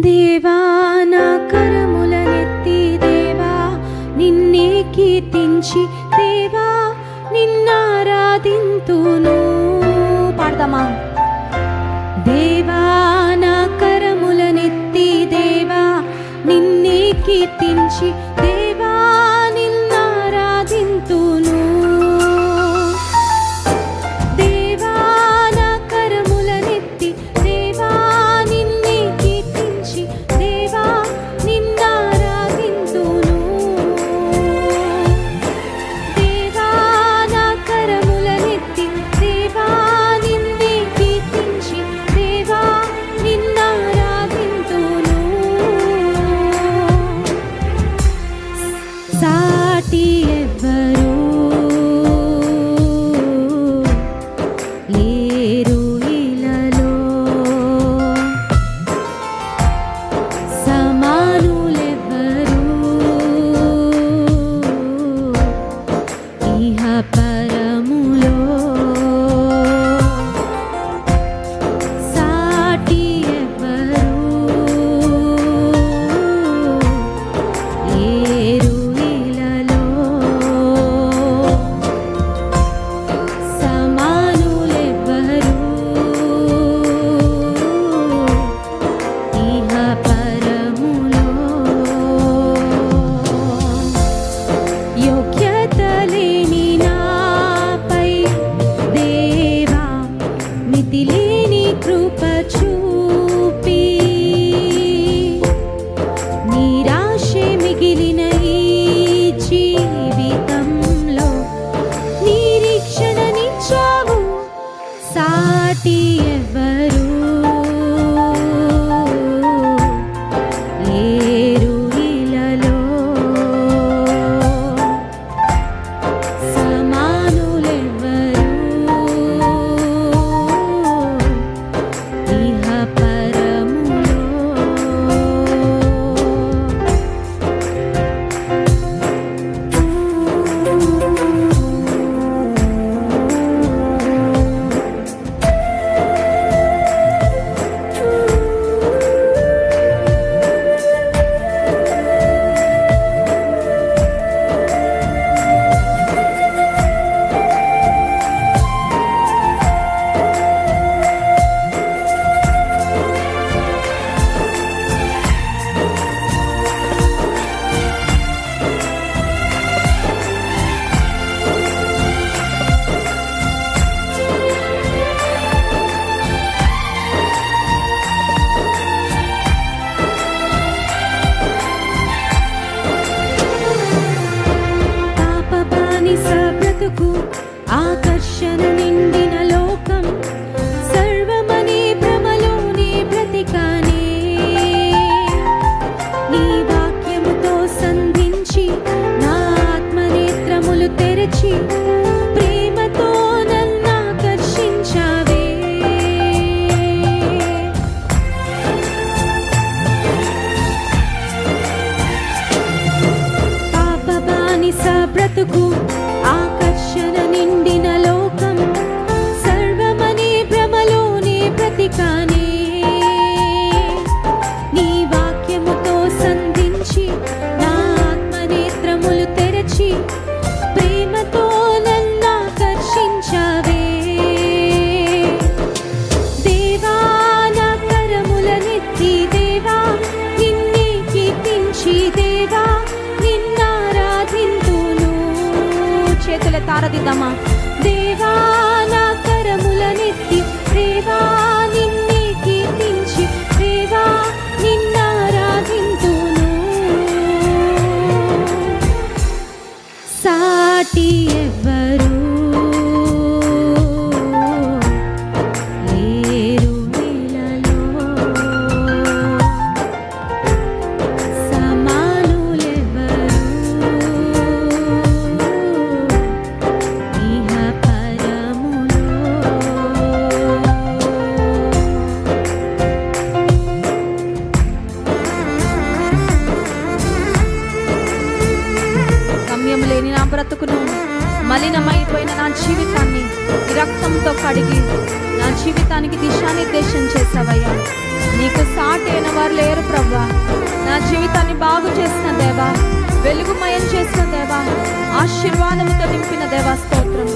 దేవా నా కరములనెత్తి దేవా నిన్నే కీర్తించి దేవా నిన్నారాధింతును. పాడదామా? దేవా నా కరములనెత్తి దేవా నిన్నే కీర్తించి బ్రతుకు ఆకర్షణ నిండిన లోకం సర్వమనే భ్రమలోనే బ్రతికానే. నీ వాక్యముతో సంధించి నా ఆత్మనేత్రములు తెరచి చేతుల తారదిద్దామా దేవా నా కరములనెత్తి దేవా నిన్నే కీర్తించి దేవా నిన్నారాధింతును సాటి లేని నా బ్రతుకును. మలినమైపోయిన నా జీవితాన్ని రక్తంతో కడిగి నా జీవితానికి దిశానిర్దేశం చేసావయ్యా నీకు సాటైన వారు లేరు ప్రవ్వా. నా జీవితాన్ని బాగు చేసిన దేవా వెలుగుమయం చేసిన దేవా ఆశీర్వాదముతో నింపిన దేవా స్తోత్రం.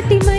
பட்டி